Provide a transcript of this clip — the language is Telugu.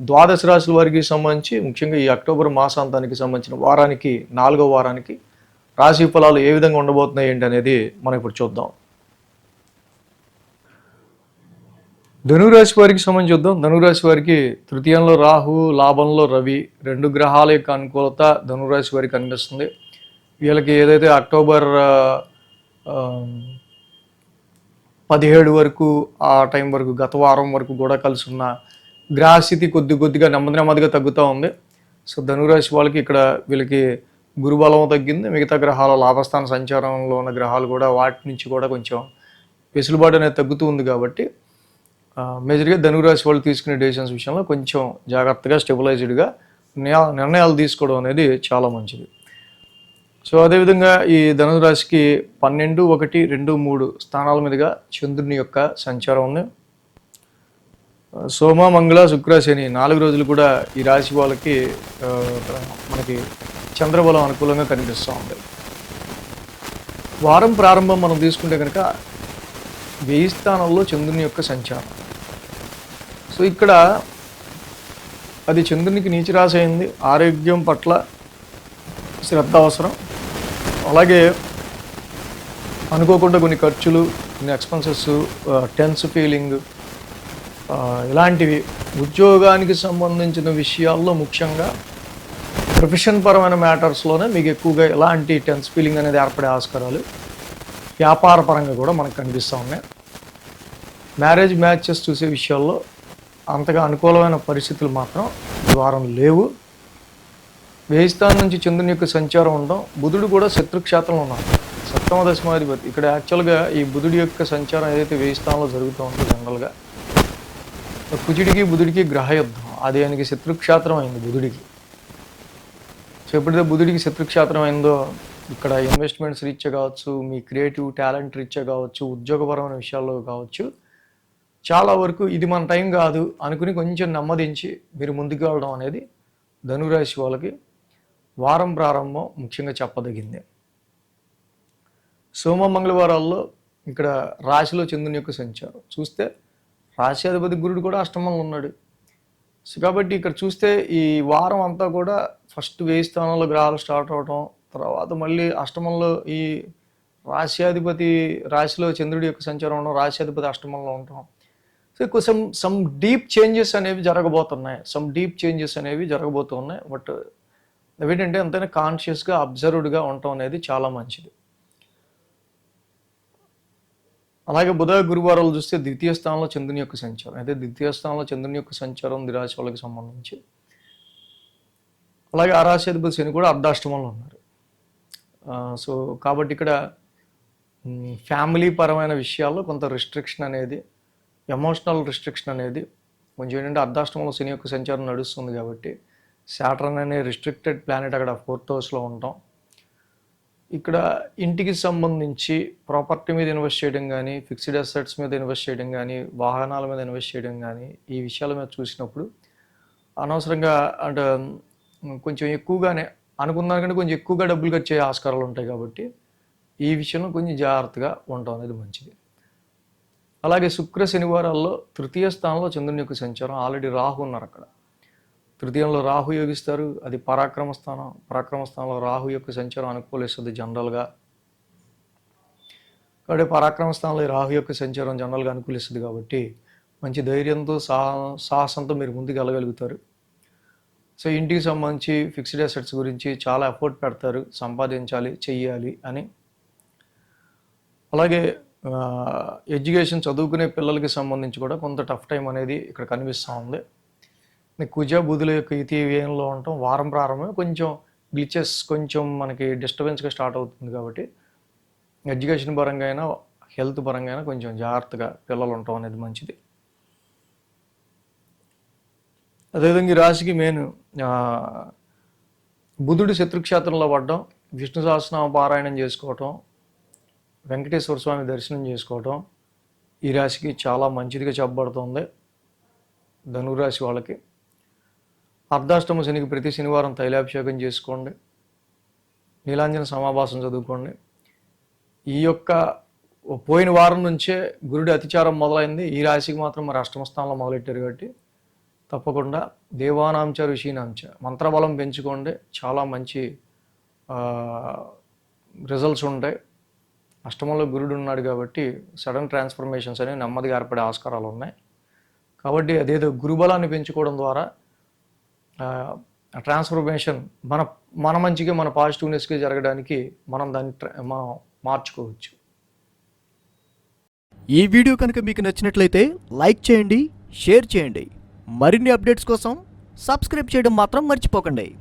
ద్వాదశ రాశుల వారికి సంబంధించి ముఖ్యంగా ఈ అక్టోబర్ మాసాంతానికి సంబంధించిన వారానికి నాలుగో వారానికి రాశి ఫలాలు ఏ విధంగా ఉండబోతున్నాయి ఏంటి అనేది మనం ఇప్పుడు చూద్దాం. ధనురాశి వారికి సంబంధించి చూద్దాం. ధనురాశి వారికి తృతీయంలో రాహు లాభంలో రవి రెండు గ్రహాల యొక్క అనుకూలత ధనురాశి వారికి కనిపిస్తుంది వీళ్ళకి ఏదైతే అక్టోబర్ పదిహేడు వరకు ఆ టైం వరకు గత వారం వరకు కూడా కలిసి ఉన్న గ్రహస్థితి కొద్ది కొద్దిగా నెమ్మది నెమ్మదిగా తగ్గుతూ ఉంది. సో ధనురాశి వాళ్ళకి ఇక్కడ వీళ్ళకి గురుబలం తగ్గింది. మిగతా గ్రహాల లాభస్థాన సంచారంలో ఉన్న గ్రహాలు కూడా వాటి నుంచి కూడా కొంచెం వెసులుబాటు అనేది తగ్గుతూ ఉంది కాబట్టి మేజర్గా ధనురాశి వాళ్ళు తీసుకునే డెసిషన్స్ విషయంలో కొంచెం జాగ్రత్తగా స్టెబిలైజ్డ్గా నిర్ణయాలు తీసుకోవడం అనేది చాలా మంచిది. సో అదేవిధంగా ఈ ధనురాశికి పన్నెండు ఒకటి రెండు మూడు స్థానాల మీదుగా చంద్రుని యొక్క సంచారం ఉంది. సోమ మంగళ శుక్ర శని నాలుగు రోజులు కూడా ఈ రాశి వాళ్ళకి మనకి చంద్రబలం అనుకూలంగా కనిపిస్తూ ఉంది. వారం ప్రారంభం మనం తీసుకుంటే కనుక వేయి స్థానంలో చంద్రుని యొక్క సంచారం. సో ఇక్కడ అది చంద్రునికి నీచిరాశి అయింది. ఆరోగ్యం పట్ల శ్రద్ధ అవసరం. అలాగే అనుకోకుండా కొన్ని ఖర్చులు కొన్ని ఎక్స్పెన్సెస్ టెన్స్ ఫీలింగ్ ఇలాంటివి ఉద్యోగానికి సంబంధించిన విషయాల్లో ముఖ్యంగా ప్రొఫెషన్ పరమైన మ్యాటర్స్లోనే మీకు ఎక్కువగా ఎలాంటి టెన్స్ ఫీలింగ్ అనేది ఏర్పడే ఆస్కారాలు వ్యాపార పరంగా కూడా మనకు కనిపిస్తూ ఉన్నాయి. మ్యారేజ్ మ్యాచెస్ చూసే విషయాల్లో అంతగా అనుకూలమైన పరిస్థితులు మాత్రం ఈ వారం లేవు. వేయిస్థానం నుంచి చంద్రుని యొక్క సంచారం ఉండడం బుధుడు కూడా శత్రుక్షేత్రంలో ఉన్నాడు సప్తమ దశమాధిపతి. ఇక్కడ యాక్చువల్గా ఈ బుధుడి యొక్క సంచారం ఏదైతే వేయిస్థానంలో జరుగుతూ ఉందో జనరల్గా కుజుడికి బుధుడికి గ్రహయుద్ధం అది ఆయనకి శత్రుక్షేత్రం అయింది బుధుడికి. సో ఎప్పుడైతే బుధుడికి శత్రుక్షేత్రం అయిందో ఇక్కడ ఇన్వెస్ట్మెంట్స్ రీత్యా కావచ్చు మీ క్రియేటివ్ టాలెంట్ రీత్యా కావచ్చు ఉద్యోగపరమైన విషయాల్లో కావచ్చు చాలా వరకు ఇది మన టైం కాదు అనుకుని కొంచెం నెమ్మదించి మీరు ముందుకు వెళ్ళడం అనేది ధనురాశి వాళ్ళకి వారం ప్రారంభం ముఖ్యంగా చెప్పదగింది. సోమ మంగళవారాల్లో ఇక్కడ రాశిలో చంద్రుని యొక్క సంచారం. చూస్తే రాశ్యాధిపతి గురుడు కూడా అష్టమంలో ఉన్నాడు. సో కాబట్టి ఇక్కడ చూస్తే ఈ వారం అంతా కూడా ఫస్ట్ వేయి స్థానంలో గ్రహాలు స్టార్ట్ అవటం తర్వాత మళ్ళీ అష్టమంలో ఈ రాశ్యాధిపతి రాశిలో చంద్రుడి యొక్క సంచారం ఉండడం రాశ్యాధిపతి అష్టమంలో ఉండటం. సో కొంచెం సమ్ డీప్ చేంజెస్ అనేవి జరగబోతున్నాయి. సమ్ డీప్ చేంజెస్ అనేవి జరగబోతున్నాయి. బట్ ఏంటంటే ఎంతైనా కాన్షియస్గా అబ్జర్వ్డ్గా ఉండటం అనేది చాలా మంచిది. అలాగే బుధ గురువారాలు చూస్తే ద్వితీయ స్థానంలో చంద్రుని యొక్క సంచారం. అయితే ద్వితీయ స్థానంలో చంద్రుని యొక్క సంచారం దిరాశి వాళ్ళకి సంబంధించి. అలాగే ఆ రాశి అధిపతి శని కూడా అర్ధాష్టమంలో ఉన్నారు. సో కాబట్టి ఇక్కడ ఫ్యామిలీ పరమైన విషయాల్లో కొంత రిస్ట్రిక్షన్ అనేది ఎమోషనల్ రిస్ట్రిక్షన్ అనేది కొంచెం ఏంటంటే అర్ధాష్టమంలో శని యొక్క సంచారం నడుస్తుంది కాబట్టి శాటర్న్ అనే రిస్ట్రిక్టెడ్ ప్లానెట్ అక్కడ ఫోర్త్ హౌస్లో ఉంటాం. ఇక్కడ ఇంటికి సంబంధించి ప్రాపర్టీ మీద ఇన్వెస్ట్ చేయడం కానీ ఫిక్స్డ్ అసెట్స్ మీద ఇన్వెస్ట్ చేయడం కానీ వాహనాల మీద ఇన్వెస్ట్ చేయడం కానీ ఈ విషయాల మీద చూసినప్పుడు అనవసరంగా అంటే కొంచెం ఎక్కువగానే అనుకున్న దానికంటే కొంచెం ఎక్కువగా డబ్బులు ఖర్చు అయ్యే ఆస్కారాలు ఉంటాయి కాబట్టి ఈ విషయంలో కొంచెం జాగ్రత్తగా ఉండటం అనేది మంచిది. అలాగే శుక్ర శనివారాల్లో తృతీయ స్థానంలో చంద్రుని యొక్క సంచారం ఆల్రెడీ రాహు ఉన్నారు అక్కడ. తృతీయంలో రాహు యోగిస్తారు. అది పరాక్రమ స్థానం పరాక్రమ స్థానంలో రాహు యొక్క సంచారం అనుకూలిస్తుంది జనరల్గా. కాబట్టి పరాక్రమ స్థానంలో రాహు యొక్క సంచారం జనరల్గా అనుకూలిస్తుంది కాబట్టి మంచి ధైర్యంతో సాహసంతో మీరు ముందుకు వెళ్ళగలుగుతారు. సో ఇంటికి సంబంధించి ఫిక్స్డ్ అసెట్స్ గురించి చాలా ఎఫర్ట్ పెడతారు. సంపాదించాలి చెయ్యాలి అని. అలాగే ఎడ్యుకేషన్ చదువుకునే పిల్లలకి సంబంధించి కూడా కొంత టఫ్ టైం అనేది ఇక్కడ కనిపిస్తూ ఉంది. కుజ బుధుల యొక్క ఇతి వ్యయంలో ఉండటం వారం ప్రారంభమే. కొంచెం గ్లిచెస్ కొంచెం మనకి డిస్టర్బెన్స్గా స్టార్ట్ అవుతుంది కాబట్టి ఎడ్యుకేషన్ పరంగా అయినా హెల్త్ పరంగా అయినా కొంచెం జాగ్రత్తగా పిల్లలు ఉండటం అనేది మంచిది. అదేవిధంగా ఈ రాశికి మెయిన్ బుధుడు శత్రుక్షేత్రంలో పడడం విష్ణు సహస్రనామ పారాయణం చేసుకోవటం వెంకటేశ్వర స్వామి దర్శనం చేసుకోవటం ఈ రాశికి చాలా మంచిదిగా చెప్పబడుతుంది ధనురాశి వాళ్ళకి. అర్ధాష్టమ శనికి ప్రతి శనివారం తైలాభిషేకం చేసుకోండి. నీలాంజన సమాభాసం చదువుకోండి. ఈ యొక్క పోయిన వారం నుంచే గురుడి అతిచారం మొదలైంది. ఈ రాశికి మాత్రం మరి అష్టమ స్థానంలో మొదలెట్టారు కాబట్టి తప్పకుండా దేవానాంచ ఋషీనాంచ మంత్రబలం పెంచుకోండి. చాలా మంచి రిజల్ట్స్ ఉంటాయి. అష్టమంలో గురుడు ఉన్నాడు కాబట్టి సడన్ ట్రాన్స్ఫర్మేషన్స్ అనేవి నెమ్మదిగా ఏర్పడే ఆస్కారాలు ఉన్నాయి. కాబట్టి అదేదో గురుబలాన్ని పెంచుకోవడం ద్వారా ట్రాన్స్ఫర్మేషన్ మన మన మంచిగా మన పాజిటివ్నెస్గా జరగడానికి మనం దాన్ని మనం మార్చుకోవచ్చు. ఈ వీడియో కనుక మీకు నచ్చినట్లయితే లైక్ చేయండి షేర్ చేయండి. మరిన్ని అప్డేట్స్ కోసం సబ్స్క్రైబ్ చేయడం మాత్రం మర్చిపోకండి.